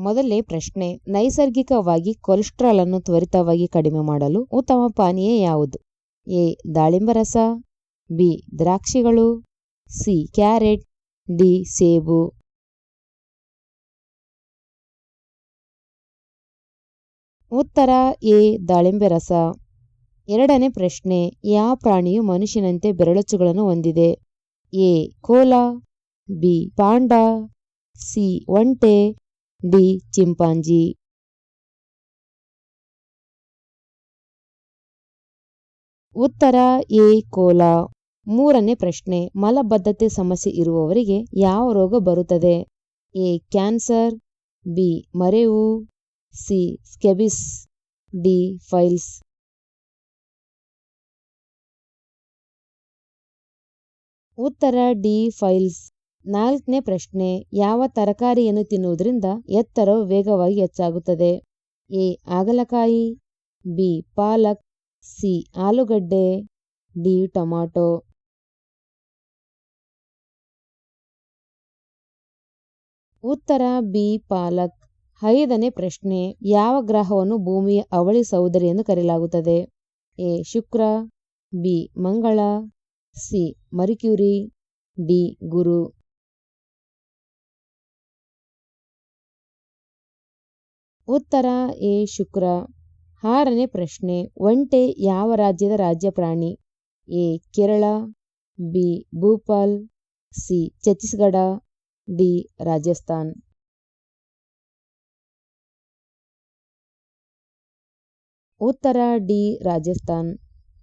ಮೊದಲನೇ ಪ್ರಶ್ನೆ, ನೈಸರ್ಗಿಕವಾಗಿ ಕೊಲೆಸ್ಟ್ರಾಲ್ ಅನ್ನು ತ್ವರಿತವಾಗಿ ಕಡಿಮೆ ಮಾಡಲು ಉತ್ತಮ ಪಾನೀಯ ಯಾವುದು? ಎ, ದಾಳಿಂಬ ರಸ, ಬಿ, ದ್ರಾಕ್ಷಿಗಳು, ಸಿ, ಕ್ಯಾರೆಟ್, ಡಿ, ಸೇಬು. ಉತ್ತರ, ಎ, ದಾಳಿಂಬೆ ರಸ. ಎರಡನೇ ಪ್ರಶ್ನೆ ಯಾವ ಪ್ರಾಣಿಯು ಮನುಷ್ಯನಂತೆ ಬೆರಳಚ್ಚುಗಳನ್ನು ಹೊಂದಿದೆ? A, koala, B, panda, C, ಒಂಟೆ. D chimpanzee. ಉತ್ತರ ಎ ಕೋಲಾ. ಮೂರನೇ ಪ್ರಶ್ನೆ, ಮಲಬದ್ಧತೆ ಸಮಸ್ಯೆ ಇರುವವರಿಗೆ ಯಾವ ರೋಗ ಬರುತ್ತದೆ? ಎ, ಕ್ಯಾನ್ಸರ್, ಬಿ, ಮರೆವು, ಸಿ, ಸ್ಕೆಬಿಸ್, ಡಿ, ಫೈಲ್ಸ್. ಉತ್ತರ ಡಿ, ಫೈಲ್ಸ್. ನಾಲ್ಕನೇ ಪ್ರಶ್ನೆ, ಯಾವ ತರಕಾರಿಯನ್ನು ತಿನ್ನುವುದರಿಂದ ಎತ್ತರವು ವೇಗವಾಗಿ ಹೆಚ್ಚಾಗುತ್ತದೆ? ಎ, ಹಾಗಲಕಾಯಿ, ಬಿ, ಪಾಲಕ್, ಸಿ, ಆಲೂಗಡ್ಡೆ, ಡಿ ಟೊಮ್ಯಾಟೊ ಉತ್ತರ, ಬಿ, ಪಾಲಕ್. ಐದನೇ ಪ್ರಶ್ನೆ, ಯಾವ ಗ್ರಹವನ್ನು ಭೂಮಿಯ ಅವಳಿ ಸಹೋದರಿ ಎಂದು ಕರೆಯಲಾಗುತ್ತದೆ? ಎ, ಶುಕ್ರ, ಬಿ, ಮಂಗಳ, ಸಿ, ಮರಿಕ್ಯೂರಿ, ಡಿ, ಗುರು. ಉತ್ತರ ಎ ಶುಕ್ರ. ಆರನೇ ಪ್ರಶ್ನೆ, ಒಂಟೆ ಯಾವ ರಾಜ್ಯದ ರಾಜ್ಯ ಪ್ರಾಣಿ A, Kerala, B, Bhopal, C, Chhattisgarh, D, Rajasthan. ಉತ್ತರ ಡಿ, ರಾಜಸ್ಥಾನ್.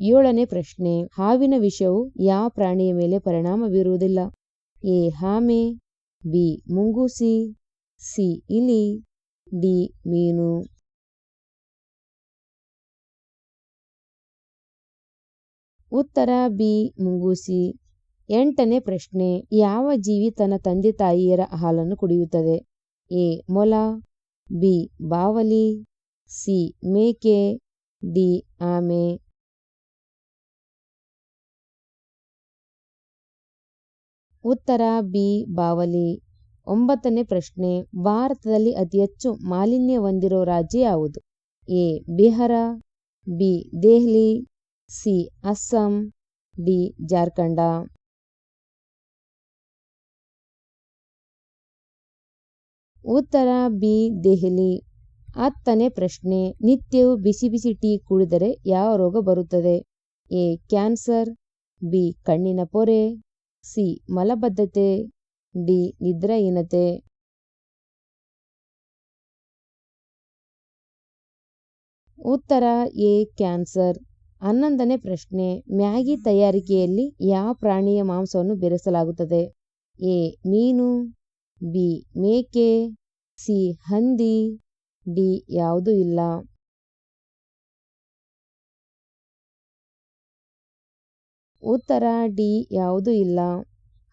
ಏಳನೇ ಪ್ರಶ್ನೆ, ಹಾವಿನ ವಿಷವು ಯಾವ ಪ್ರಾಣಿಯ ಮೇಲೆ ಪರಿಣಾಮ ಬೀರುವುದಿಲ್ಲ? ಎ, ಹಾಮೆ, ಬಿ, ಮುಂಗೂಸಿ, ಸಿ, ಇಲಿ. ಡಿ ಮೀನು. ಉತ್ತರ ಬಿ ಮುಂಗೂಸಿ. ಎಂಟನೇ ಪ್ರಶ್ನೆ, ಯಾವ ಜೀವಿ ತನ್ನ ತಂದೆ ತಾಯಿಯರ ಹಾಲನ್ನು ಕುಡಿಯುತ್ತದೆ? ಎ, ಮೊಲ, ಬಿ, ಬಾವಲಿ, ಸಿ, ಮೇಕೆ, ಡಿ, ಆಮೆ. ಉತ್ತರ ಬಿ, ಬಾವಲಿ. ಒಂಬತ್ತನೇ ಪ್ರಶ್ನೆ, ಭಾರತದಲ್ಲಿ ಅತಿ ಹೆಚ್ಚು ಮಾಲಿನ್ಯ ಹೊಂದಿರೋ ರಾಜ್ಯ ಯಾವುದು? A, Bihar, B, Delhi, C, Assam, D, Jharkhand. ಉತ್ತರ, ಬಿ, ದೆಹಲಿ. ಹತ್ತನೇ ಪ್ರಶ್ನೆ, ನಿತ್ಯವೂ ಬಿಸಿ ಬಿಸಿ ಟೀ ಕುಡಿದರೆ ಯಾವ ರೋಗ ಬರುತ್ತದೆ? ಎ, ಕ್ಯಾನ್ಸರ್, ಬಿ, ಕಣ್ಣಿನ ಪೊರೆ, ಸಿ, ಮಲಬದ್ಧತೆ. ಡಿ ನಿದ್ರಾಹೀನತೆ ಉತ್ತರ, ಎ, ಕ್ಯಾನ್ಸರ್. ಹನ್ನೊಂದನೇ ಪ್ರಶ್ನೆ, ಮ್ಯಾಗಿ ತಯಾರಿಕೆಯಲ್ಲಿ ಯಾವ ಪ್ರಾಣಿಯ ಮಾಂಸವನ್ನು ಬೆರೆಸಲಾಗುತ್ತದೆ? ಎ, ಮೀನು, ಬಿ, ಮೇಕೆ, ಸಿ, ಹಂದಿ, ಡಿ, ಯಾವುದೂ ಇಲ್ಲ. ಉತ್ತರ, ಡಿ, ಯಾವುದೂ ಇಲ್ಲ.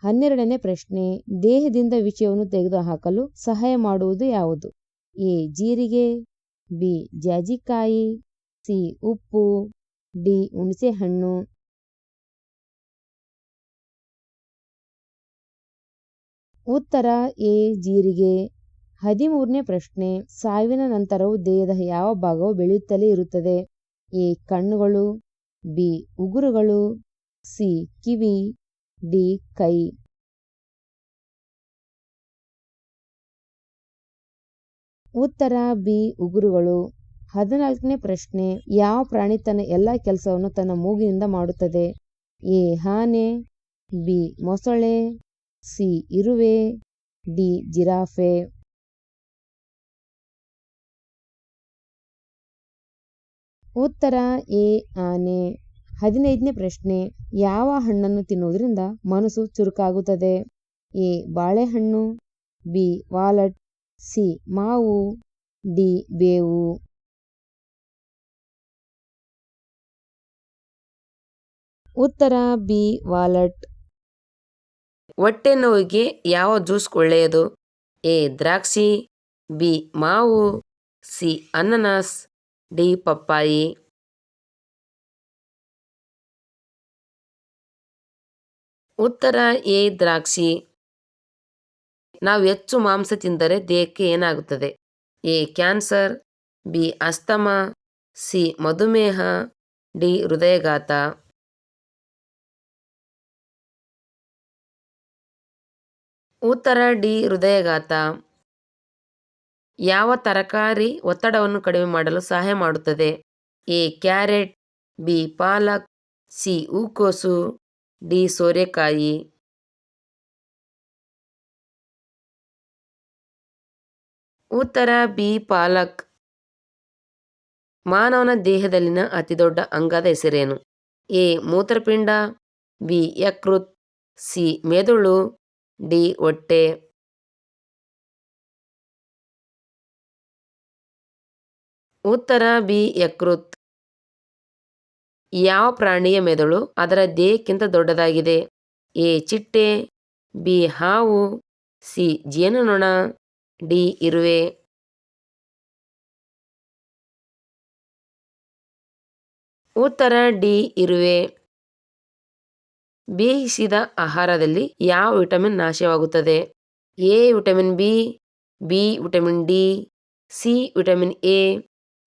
ಹನ್ನೆರಡನೇ ಪ್ರಶ್ನೆ, ದೇಹದಿಂದ ವಿಷಯವನ್ನು ತೆಗೆದುಹಾಕಲು ಸಹಾಯ ಮಾಡುವುದು ಯಾವುದು? ಎ, ಜೀರಿಗೆ, ಬಿ, ಜಾಜಿಕಾಯಿ, ಸಿ, ಉಪ್ಪು, ಡಿ, ಹುಣಸೆಹಣ್ಣು. ಉತ್ತರ, ಎ, ಜೀರಿಗೆ. ಹದಿಮೂರನೇ ಪ್ರಶ್ನೆ, ಸಾವಿನ ನಂತರವು ದೇಹದ ಯಾವ ಭಾಗವು ಬೆಳೆಯುತ್ತಲೇ ಇರುತ್ತದೆ? ಎ, ಕಣ್ಣುಗಳು, ಬಿ, ಉಗುರುಗಳು, ಸಿ, ಕಿವಿ. ಡಿ, ಕೈ. ಉತ್ತರ, ಬಿ, ಉಗುರುಗಳು. ಹದಿನಾಲ್ಕನೇ ಪ್ರಶ್ನೆ, ಯಾವ ಪ್ರಾಣಿ ತನ್ನ ಎಲ್ಲ ಕೆಲಸವನ್ನು ತನ್ನ ಮೂಗಿನಿಂದ ಮಾಡುತ್ತದೆ? ಎ ಆನೆ ಬಿ, ಮೊಸಳೆ, ಸಿ, ಇರುವೆ, ಡಿ, ಜಿರಾಫೆ. ಉತ್ತರ, ಎ, ಆನೆ. ಹದಿನೈದನೇ ಪ್ರಶ್ನೆ, ಯಾವ ಹಣ್ಣನ್ನು ತಿನ್ನುವುದರಿಂದ ಮನಸ್ಸು ಚುರುಕಾಗುತ್ತದೆ? ಎ, ಬಾಳೆಹಣ್ಣು, ಬಿ, ವಾಲಟ್, ಸಿ, ಮಾವು, ಡಿ, ಬೇವು. ಉತ್ತರ, ಬಿ, ವಾಲಟ್. ಹೊಟ್ಟೆ ನೋವಿಗೆ ಯಾವ ಜ್ಯೂಸ್ ಒಳ್ಳೆಯದು? ಎ, ದ್ರಾಕ್ಷಿ, ಬಿ, ಮಾವು, ಸಿ, ಅನನಸ್, ಡಿ, ಪಪ್ಪಾಯಿ. ಉತ್ತರ ಎ ದ್ರಾಕ್ಷಿ. ನಾವು ಹೆಚ್ಚು ಮಾಂಸ ತಿಂದರೆ ದೇಹಕ್ಕೆ ಏನಾಗುತ್ತದೆ? A cancer, B asthma, C ಮಧುಮೇಹ, ಡಿ ಹೃದಯಘಾತ. ಉತ್ತರ ಡಿ ಹೃದಯಘಾತ. ಯಾವ ತರಕಾರಿ ಒತ್ತಡವನ್ನು ಕಡಿಮೆ ಮಾಡಲು ಸಹಾಯ ಮಾಡುತ್ತದೆ? A carrot, B palak, C ಹೂಕೋಸು ಡಿ ಸೋರೆಕಾಯಿ ಉತ್ತರ ಬಿ ಪಾಲಕ್ ಮಾನವನ ದೇಹದಲ್ಲಿನ ಅತಿದೊಡ್ಡ ಅಂಗದ ಹೆಸರೇನು? ಎ. ಮೂತ್ರಪಿಂಡ, ಬಿ. ಯಕೃತ್, ಸಿ. ಮೆದುಳು, ಡಿ. ಒಟ್ಟೆ ಉತ್ತರ ಬಿ. ಯಕೃತ್. ಯಾವ ಪ್ರಾಣಿಯ ಮೆದುಳು ಅದರ ದೇಹಕ್ಕಿಂತ ದೊಡ್ಡದಾಗಿದೆ? ಎ, ಚಿಟ್ಟೆ, ಬಿ, ಹಾವು, ಸಿ, ಜೇನುನೊಣ, ಡಿ, ಇರುವೆ. ಉತ್ತರ, ಡಿ, ಇರುವೆ. ಬೇಯಿಸಿದ ಆಹಾರದಲ್ಲಿ ಯಾವ ವಿಟಮಿನ್ ನಾಶವಾಗುತ್ತದೆ? A, vitamin B B, vitamin D, C, vitamin A,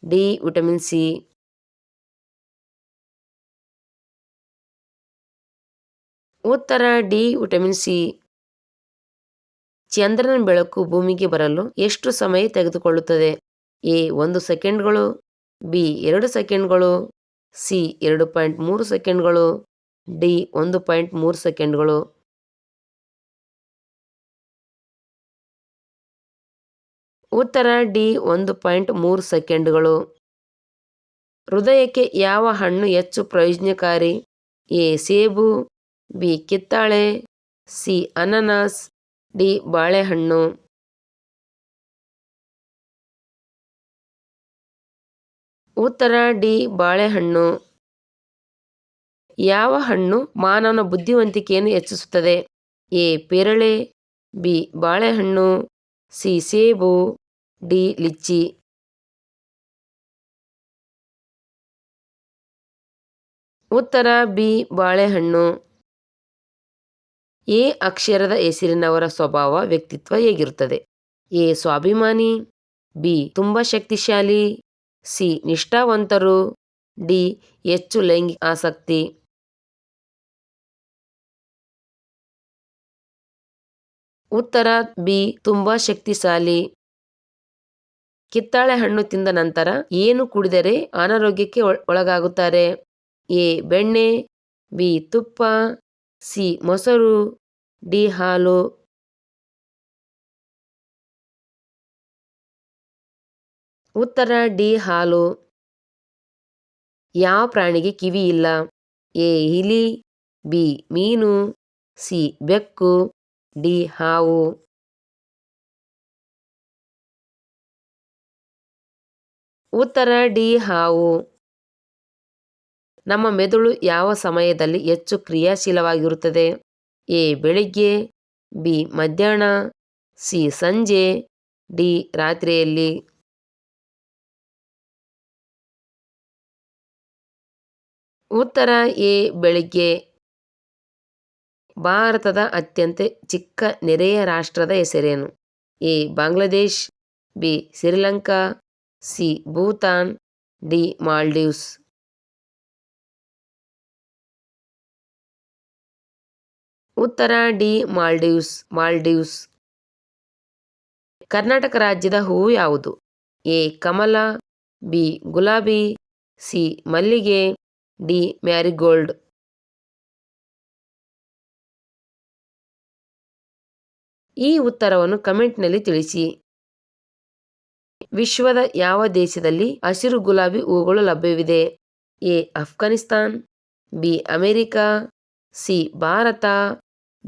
D, vitamin C. ಉತ್ತರ ಡಿ ವಿಟಮಿನ್ ಸಿ. ಚಂದ್ರನ ಬೆಳಕು ಭೂಮಿಗೆ ಬರಲು ಎಷ್ಟು ಸಮಯ ತೆಗೆದುಕೊಳ್ಳುತ್ತದೆ? ಎ ಒಂದು ಸೆಕೆಂಡ್ಗಳು, ಬಿ ಎರಡು ಸೆಕೆಂಡ್ಗಳು, ಸಿ ಎರಡು ಪಾಯಿಂಟ್ ಮೂರು ಸೆಕೆಂಡ್ಗಳು, ಡಿ ಒಂದು ಪಾಯಿಂಟ್ ಮೂರು ಸೆಕೆಂಡ್ಗಳು. ಉತ್ತರ ಡಿ ಒಂದು ಪಾಯಿಂಟ್ ಮೂರು ಸೆಕೆಂಡ್ಗಳು. ಹೃದಯಕ್ಕೆ ಯಾವ ಹಣ್ಣು ಹೆಚ್ಚು ಪ್ರಯೋಜನಕಾರಿ? ಎ ಸೇಬು ಬಿ ಕಿತ್ತಾಳೆ ಸಿ. ಅನನಾಸ್, ಡಿ. ಬಾಳೆಹಣ್ಣು. ಉತ್ತರ, ಡಿ. ಬಾಳೆಹಣ್ಣು. ಯಾವ ಹಣ್ಣು ಮಾನವನ ಬುದ್ಧಿವಂತಿಕೆಯನ್ನು ಹೆಚ್ಚಿಸುತ್ತದೆ? ಎ. ಪೇರಳೆ, ಬಿ. ಬಾಳೆಹಣ್ಣು, ಸಿ. ಸೇಬು, ಡಿ. ಲಿಚ್ಚಿ. ಉತ್ತರ, ಬಿ. ಬಾಳೆಹಣ್ಣು. ಎ ಅಕ್ಷರದ ಹೆಸರಿನವರ ಸ್ವಭಾವ ವ್ಯಕ್ತಿತ್ವ ಹೇಗಿರುತ್ತದೆ? ಎ. ಸ್ವಾಭಿಮಾನಿ, ಬಿ. ತುಂಬ ಶಕ್ತಿಶಾಲಿ, ಸಿ. ನಿಷ್ಠಾವಂತರು, ಡಿ. ಹೆಚ್ಚು ಲೈಂಗಿಕ ಆಸಕ್ತಿ. ಉತ್ತರ, ಬಿ. ತುಂಬ ಶಕ್ತಿಶಾಲಿ. ಕಿತ್ತಾಳೆ ಹಣ್ಣು ತಿಂದ ನಂತರ ಏನು ಕುಡಿದರೆ ಅನಾರೋಗ್ಯಕ್ಕೆ ಒಳಗಾಗುತ್ತಾರೆ? ಎ. ಬೆಣ್ಣೆ, ಬಿ. ತುಪ್ಪ ಸಿ. ಮೊಸರು, ಡಿ. ಹಾಲು. ಉತ್ತರ, ಡಿ. ಹಾಲು. ಯಾವ ಪ್ರಾಣಿಗೆ ಕಿವಿ ಇಲ್ಲ? ಎ. ಇಲಿ, ಬಿ. ಮೀನು, ಸಿ. ಬೆಕ್ಕು, ಡಿ. ಹಾವು. ಉತ್ತರ, ಡಿ. ಹಾವು. ನಮ್ಮ ಮೆದುಳು ಯಾವ ಸಮಯದಲ್ಲಿ ಹೆಚ್ಚು ಕ್ರಿಯಾಶೀಲವಾಗಿರುತ್ತದೆ? ಎ, ಬೆಳಿಗ್ಗೆ, ಬಿ, ಮಧ್ಯಾಹ್ನ, ಸಿ, ಸಂಜೆ, ಡಿ, ರಾತ್ರಿಯಲ್ಲಿ. ಉತ್ತರ ಎ, ಬೆಳಿಗ್ಗೆ. ಭಾರತದ ಅತ್ಯಂತ ಚಿಕ್ಕ ನೆರೆಯ ರಾಷ್ಟ್ರದ ಹೆಸರೇನು? A, Bangladesh, B, Sri Lanka, C, Bhutan, D, Maldives. ಉತ್ತರ ಡಿ ಮಾಲ್ಡೀವ್ಸ್ ಮಾಲ್ಡೀವ್ಸ್. ಕರ್ನಾಟಕ ರಾಜ್ಯದ ಹೂವು ಯಾವುದು? ಎ. ಕಮಲ, ಬಿ. ಗುಲಾಬಿ, ಸಿ. ಮಲ್ಲಿಗೆ, ಡಿ. ಮ್ಯಾರಿಗೋಲ್ಡ್. ಈ ಉತ್ತರವನ್ನು ಕಮೆಂಟ್ನಲ್ಲಿ ತಿಳಿಸಿ. ವಿಶ್ವದ ಯಾವ ದೇಶದಲ್ಲಿ ಹಸಿರು ಗುಲಾಬಿ ಹೂಗಳು ಲಭ್ಯವಿದೆ? A. Afghanistan B. America, C. Bharat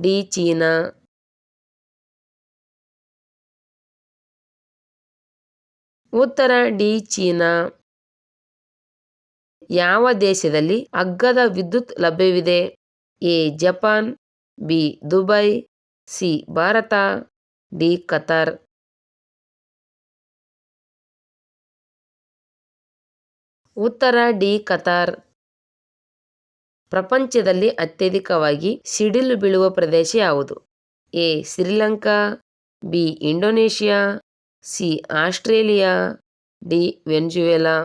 D China. ಉತ್ತರ ಡಿ ಚೀನಾ. ಯಾವ ದೇಶದಲ್ಲಿ ಅಗ್ಗದ ವಿದ್ಯುತ್ ಲಭ್ಯವಿದೆ? A, Japan, B, Dubai, C, Bharat, D, Qatar. ಉತ್ತರ ಡಿ, ಕತಾರ್. ಪ್ರಪಂಚದಲ್ಲಿ ಅತ್ಯಧಿಕವಾಗಿ ಸಿಡಿಲು ಬೀಳುವ ಪ್ರದೇಶ ಯಾವುದು? A. Sri Lanka, B. Indonesia, C. Australia, D. Venezuela.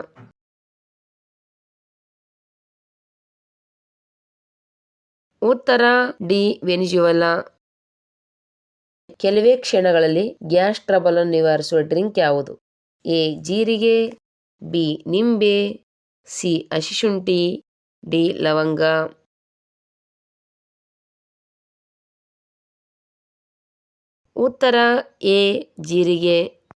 ಉತ್ತರ, ಡಿ. ವೆನ್ಜುವೆಲಾ. ಕೆಲವೇ ಕ್ಷಣಗಳಲ್ಲಿ ಗ್ಯಾಸ್ ಟ್ರಬಲ್ ಅನ್ನು ನಿವಾರಿಸುವ ಡ್ರಿಂಕ್ ಯಾವುದು? ಎ. ಜೀರಿಗೆ, ಬಿ. ನಿಂಬೆ, ಸಿ. ಹಸಿಶುಂಠಿ ಡಿ ಲವಂಗ. ಉತ್ತರ ಎ ಜೀರಿಗೆ.